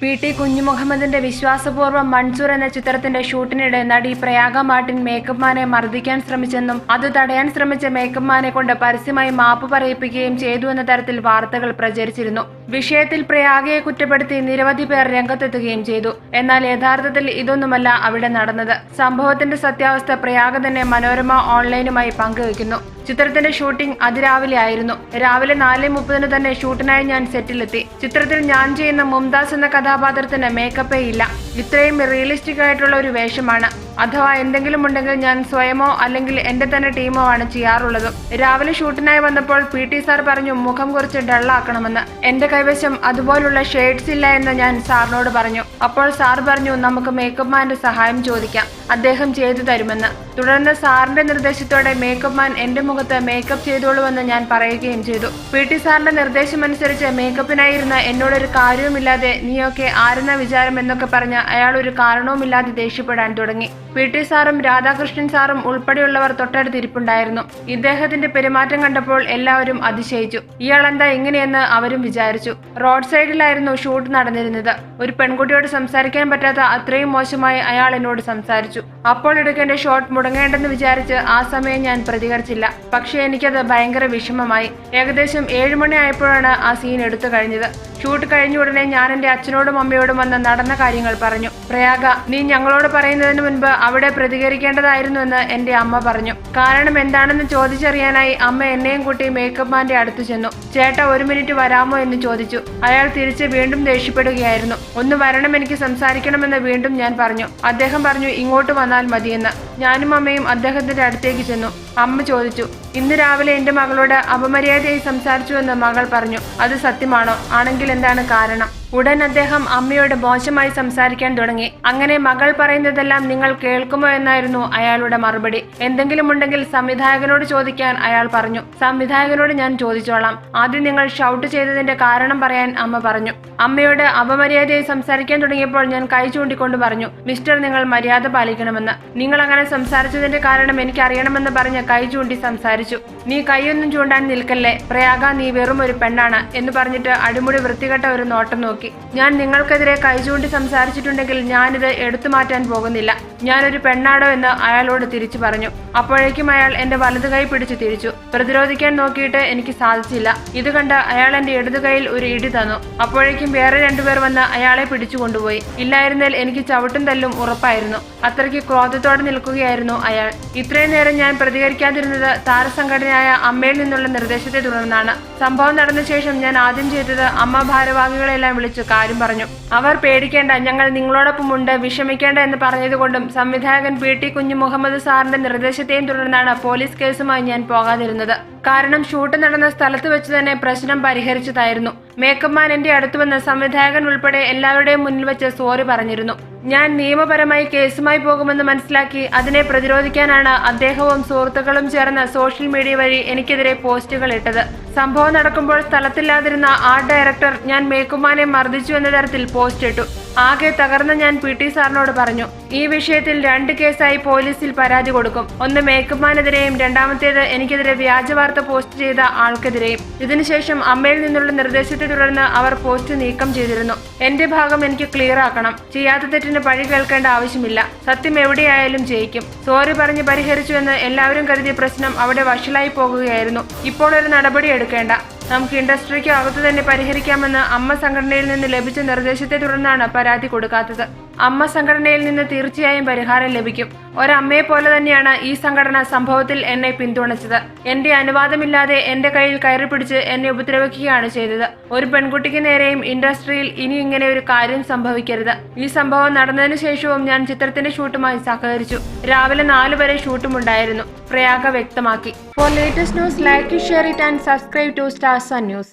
P T കുഞ്ഞുമുഹമ്മദിന്റെ വിശ്വാസപൂർവം മൺസൂർ എന്ന ചിത്രത്തിന്റെ ഷൂട്ടിനിടെ നടി പ്രയാഗ മാർട്ടിൻ മേക്കപ്പ്മാനെ മർദ്ദിക്കാൻ ശ്രമിച്ചെന്നും അത് തടയാൻ ശ്രമിച്ച മേക്കപ്പ്മാനെ കൊണ്ട് പരസ്യമായി മാപ്പ് പറയിപ്പിക്കുകയും ചെയ്തു എന്ന തരത്തിൽ വാർത്തകൾ പ്രചരിച്ചിരുന്നു. വിഷയത്തിൽ പ്രയാഗയെ കുറ്റപ്പെടുത്തി നിരവധി പേർ രംഗത്തെത്തുകയും ചെയ്തു. എന്നാൽ യഥാർത്ഥത്തിൽ ഇതൊന്നുമല്ല അവിടെ നടന്നത്. സംഭവത്തിന്റെ സത്യാവസ്ഥ പ്രയാഗ തന്നെ മനോരമ ഓൺലൈനുമായി പങ്കുവയ്ക്കുന്നു. ചിത്രത്തിന്റെ ഷൂട്ടിംഗ് അതിരാവിലെ ആയിരുന്നു. രാവിലെ നാല് മുപ്പതിന് തന്നെ ഷൂട്ടിനായി ഞാൻ സെറ്റിലെത്തി. ചിത്രത്തിൽ ഞാൻ ചെയ്യുന്ന മുംതാസ് എന്ന കഥാപാത്രത്തിന് മേക്കപ്പേ ഇല്ല. ഇത്രയും റിയലിസ്റ്റിക് ആയിട്ടുള്ള ഒരു വേഷമാണ്. അഥവാ എന്തെങ്കിലും ഉണ്ടെങ്കിൽ ഞാൻ സ്വയമോ അല്ലെങ്കിൽ എന്റെ തന്നെ ടീമോ ആണ് ചെയ്യാറുള്ളത്. രാവിലെ ഷൂട്ടിനായി വന്നപ്പോൾ പി ടി സാർ പറഞ്ഞു മുഖം കുറച്ച് ഡള്ളാക്കണമെന്ന് എന്റെ കൈവശം അതുപോലുള്ള ഷെയ്ഡ്സ് ഇല്ല എന്ന് ഞാൻ സാറിനോട് പറഞ്ഞു. അപ്പോൾ സാർ പറഞ്ഞു നമുക്ക് മേക്കപ്പ് മാന്റെ സഹായം ചോദിക്കാം. അദ്ദേഹം ചെയ്തു തരുമെന്ന്. തുടർന്ന് സാറിന്റെ നിർദ്ദേശത്തോടെ മേക്കപ്പ് മാൻ എന്റെ മുഖത്ത് മേക്കപ്പ് ചെയ്തോളുമെന്ന് ഞാൻ പറയുകയും ചെയ്തു. പി ടി സാറിന്റെ നിർദ്ദേശമനുസരിച്ച് മേക്കപ്പിനായിരുന്ന എന്നോടൊരു കാര്യവുമില്ലാതെ നീയൊക്കെ ആരെന്ന വിചാരം എന്നൊക്കെ പറഞ്ഞ് അയാൾ ഒരു കാരണവുമില്ലാതെ ദേഷ്യപ്പെടാൻ തുടങ്ങി. പി. ടി. സാറും രാധാകൃഷ്ണൻ സാറും ഉൾപ്പെടെയുള്ളവർ തൊട്ടടുത്തിരിപ്പുണ്ടായിരുന്നു ഇദ്ദേഹത്തിന്റെ പെരുമാറ്റം കണ്ടപ്പോൾ എല്ലാവരും അതിശയിച്ചു. ഇയാൾ എന്താ ഇങ്ങനെയെന്ന് അവരും വിചാരിച്ചു. റോഡ് സൈഡിലായിരുന്നു ഷൂട്ട് നടന്നിരുന്നത്. ഒരു പെൺകുട്ടിയോട് സംസാരിക്കാൻ പറ്റാത്ത അത്രയും മോശമായി അയാൾ എന്നോട് സംസാരിച്ചു. അപ്പോൾ എടുക്കേണ്ട ഷോട്ട് മുടങ്ങേണ്ടെന്ന് വിചാരിച്ച് ആ സമയം ഞാൻ പ്രതികരിച്ചില്ല. പക്ഷേ എനിക്കത് ഭയങ്കര വിഷമമായി. ഏകദേശം ഏഴുമണിയായപ്പോഴാണ് ആ സീൻ എടുത്തു കഴിഞ്ഞത്. ഷൂട്ട് കഴിഞ്ഞ ഉടനെ ഞാൻ എന്റെ അച്ഛനോടും അമ്മയോടും വന്ന് നടന്ന കാര്യങ്ങൾ പറഞ്ഞു. പ്രയാഗ നീ ഞങ്ങളോട് പറയുന്നതിന് മുൻപ് അവിടെ പ്രതികരിക്കേണ്ടതായിരുന്നു എന്ന് എന്റെ അമ്മ പറഞ്ഞു. കാരണം എന്താണെന്ന് ചോദിച്ചറിയാനായി അമ്മ എന്നെയും കൂട്ടി മേക്കപ്പ് മാന്റെ അടുത്ത് ചെന്നു. ചേട്ട ഒരു മിനിറ്റ് വരാമോ എന്ന് ചോദിച്ചു. അയാൾ തിരിച്ച് വീണ്ടും ദേഷ്യപ്പെടുകയായിരുന്നു. ഒന്ന് വരണം എനിക്ക് സംസാരിക്കണമെന്ന് വീണ്ടും ഞാൻ പറഞ്ഞു. അദ്ദേഹം പറഞ്ഞു ഇങ്ങോട്ട് വന്നാൽ മതിയെന്ന്. ഞാനും അമ്മയും അദ്ദേഹത്തിന്റെ അടുത്തേക്ക് ചെന്നു. അമ്മ ചോദിച്ചു ഇന്ന് രാവിലെ എന്റെ മകളോട് അപമര്യാദയായി സംസാരിച്ചുവെന്ന് മകൾ പറഞ്ഞു. അത് സത്യമാണോ? ആണെങ്കിൽ എന്താണ് കാരണം? ഉടൻ അദ്ദേഹം അമ്മയോട് മോശമായി സംസാരിക്കാൻ തുടങ്ങി. അങ്ങനെ മകൾ പറയുന്നതെല്ലാം നിങ്ങൾ കേൾക്കുമോ എന്നായിരുന്നു അയാളുടെ മറുപടി. എന്തെങ്കിലും ഉണ്ടെങ്കിൽ സംവിധായകനോട് ചോദിക്കാൻ അയാൾ പറഞ്ഞു. സംവിധായകനോട് ഞാൻ ചോദിച്ചോളാം. ആദ്യം നിങ്ങൾ ഷൗട്ട് ചെയ്തതിന്റെ കാരണം പറയാൻ അമ്മ പറഞ്ഞു. അമ്മയോട് അപമര്യാദയായി സംസാരിക്കാൻ തുടങ്ങിയപ്പോൾ ഞാൻ കൈ ചൂണ്ടിക്കൊണ്ട് പറഞ്ഞു മിസ്റ്റർ നിങ്ങൾ മര്യാദ പാലിക്കണമെന്ന്. നിങ്ങൾ അങ്ങനെ സംസാരിച്ചതിന്റെ കാരണം എനിക്ക് അറിയണമെന്ന് പറഞ്ഞ് കൈ ചൂണ്ടി സംസാരിച്ചു. നീ കൈയൊന്നും ചൂണ്ടാൻ നിൽക്കല്ലേ? പ്രയാഗ നീ വെറും ഒരു പെണ്ണാണ് എന്ന് പറഞ്ഞിട്ട് അടിമുടി വൃത്തികെട്ട ഒരു നോട്ടം നോക്കി. ഞാൻ നിങ്ങൾക്കെതിരെ കൈചൂണ്ടി സംസാരിച്ചിട്ടുണ്ടെങ്കിൽ ഞാനിത് എടുത്തു മാറ്റാൻ പോകുന്നില്ല. ഞാനൊരു പെണ്ണാടോ എന്ന് അയാളോട് തിരിച്ചു പറഞ്ഞു. അപ്പോഴേക്കും അയാൾ എന്റെ വലതു കൈ പിടിച്ചു തിരിച്ചു. പ്രതിരോധിക്കാൻ നോക്കിയിട്ട് എനിക്ക് സാധിച്ചില്ല. ഇത് കണ്ട് അയാൾ എന്റെ ഇടതു കൈയിൽ ഒരു ഇടി തന്നു. അപ്പോഴേക്കും വേറെ രണ്ടുപേർ വന്ന് അയാളെ പിടിച്ചു കൊണ്ടുപോയി. ഇല്ലായിരുന്നാൽ എനിക്ക് ചവിട്ടും തല്ലും ഉറപ്പായിരുന്നു. അത്രയ്ക്ക് ക്രോധത്തോടെ നിൽക്കുകയായിരുന്നു അയാൾ. ഇത്രയും നേരം ഞാൻ പ്രതികരിക്കാതിരുന്നത് താരസംഘടനയായ അമ്മയിൽ നിന്നുള്ള നിർദ്ദേശത്തെ തുടർന്നാണ്. സംഭവം നടന്ന ശേഷം ഞാൻ ആദ്യം ചെയ്തത് അമ്മ ഭാരവാഹികളെല്ലാം വിളിച്ചു കാര്യം പറഞ്ഞു. അവർ പേടിക്കേണ്ട ഞങ്ങൾ നിങ്ങളോടൊപ്പം ഉണ്ട് വിഷമിക്കേണ്ട എന്ന് പറഞ്ഞതുകൊണ്ടും സംവിധായകൻ പി ടി കുഞ്ഞു മുഹമ്മദ് സാറിന്റെ നിർദ്ദേശത്തെയും തുടർന്നാണ് പോലീസ് കേസുമായി ഞാൻ പോകാതിരുന്നത്. കാരണം ഷൂട്ട് നടന്ന സ്ഥലത്ത് വെച്ച് തന്നെ പ്രശ്നം പരിഹരിച്ചതായിരുന്നു. മേക്കപ്പ് മാൻ എന്റെ അടുത്ത് വന്ന് സംവിധായകൻ ഉൾപ്പെടെ എല്ലാവരുടെയും മുന്നിൽ വെച്ച് സോറി പറഞ്ഞിരുന്നു. ഞാൻ നിയമപരമായി കേസുമായി പോകുമെന്ന് മനസ്സിലാക്കി അതിനെ പ്രതിരോധിക്കാനാണ് അദ്ദേഹവും സുഹൃത്തുക്കളും ചേർന്ന് സോഷ്യൽ മീഡിയ വഴി എനിക്കെതിരെ പോസ്റ്റുകൾ ഇട്ടത്. സംഭവം നടക്കുമ്പോൾ സ്ഥലത്തില്ലാതിരുന്ന ആർട്ട് ഡയറക്ടർ ഞാൻ മേക്കുമാനെ മർദ്ദിച്ചു എന്ന തരത്തിൽ പോസ്റ്റ് ഇട്ടു. ആകെ തകർന്ന ഞാൻ പി ടി സാറിനോട് പറഞ്ഞു ഈ വിഷയത്തിൽ രണ്ട് കേസായി പോലീസിൽ പരാതി കൊടുക്കും. ഒന്ന് മേക്കപ്പ്മാനെതിരെയും രണ്ടാമത്തേത് എനിക്കെതിരെ വ്യാജ വാർത്ത പോസ്റ്റ് ചെയ്ത ആൾക്കെതിരെയും. ഇതിനുശേഷം അമ്മയിൽ നിന്നുള്ള നിർദ്ദേശത്തെ തുടർന്ന് അവർ പോസ്റ്റ് നീക്കം ചെയ്തിരുന്നു. എന്റെ ഭാഗം എനിക്ക് ക്ലിയർ ആക്കണം. ചെയ്യാത്ത തെറ്റിന് പഴി കേൾക്കേണ്ട ആവശ്യമില്ല. സത്യം എവിടെയായാലും ജയിക്കും. സോറി പറഞ്ഞ് പരിഹരിച്ചുവെന്ന് എല്ലാവരും കരുതിയ പ്രശ്നം അവിടെ വഷളായി പോകുകയായിരുന്നു. ഇപ്പോൾ ഒരു നടപടി എടുക്കേണ്ട. നമുക്ക് ഇൻഡസ്ട്രിക്ക് അകത്ത് തന്നെ പരിഹരിക്കാമെന്ന് അമ്മ സംഘടനയിൽ നിന്ന് ലഭിച്ച നിർദ്ദേശത്തെ തുടർന്നാണ് പരാതി കൊടുക്കാത്തത്. അമ്മ സംഘടനയിൽ നിന്ന് തീർച്ചയായും പരിഹാരം ലഭിക്കും. ഒരമ്മയെ പോലെ തന്നെയാണ് ഈ സംഘടന സംഭവത്തിൽ എന്നെ പിന്തുണച്ചത്. എന്റെ അനുവാദമില്ലാതെ എന്റെ കയ്യിൽ കയറി പിടിച്ച് എന്നെ ഉപദ്രവിക്കുകയാണ് ചെയ്തത്. ഒരു പെൺകുട്ടിക്ക് നേരെയും ഇൻഡസ്ട്രിയിൽ ഇനി ഇങ്ങനെ ഒരു കാര്യം സംഭവിക്കരുത്. ഈ സംഭവം നടന്നതിനു ശേഷവും ഞാൻ ചിത്രത്തിന്റെ ഷൂട്ടുമായി സഹകരിച്ചു. രാവിലെ നാലു വരെ ഷൂട്ടും ഉണ്ടായിരുന്നു പ്രയാഗ വ്യക്തമാക്കി. For latest news like share it and subscribe to star sun news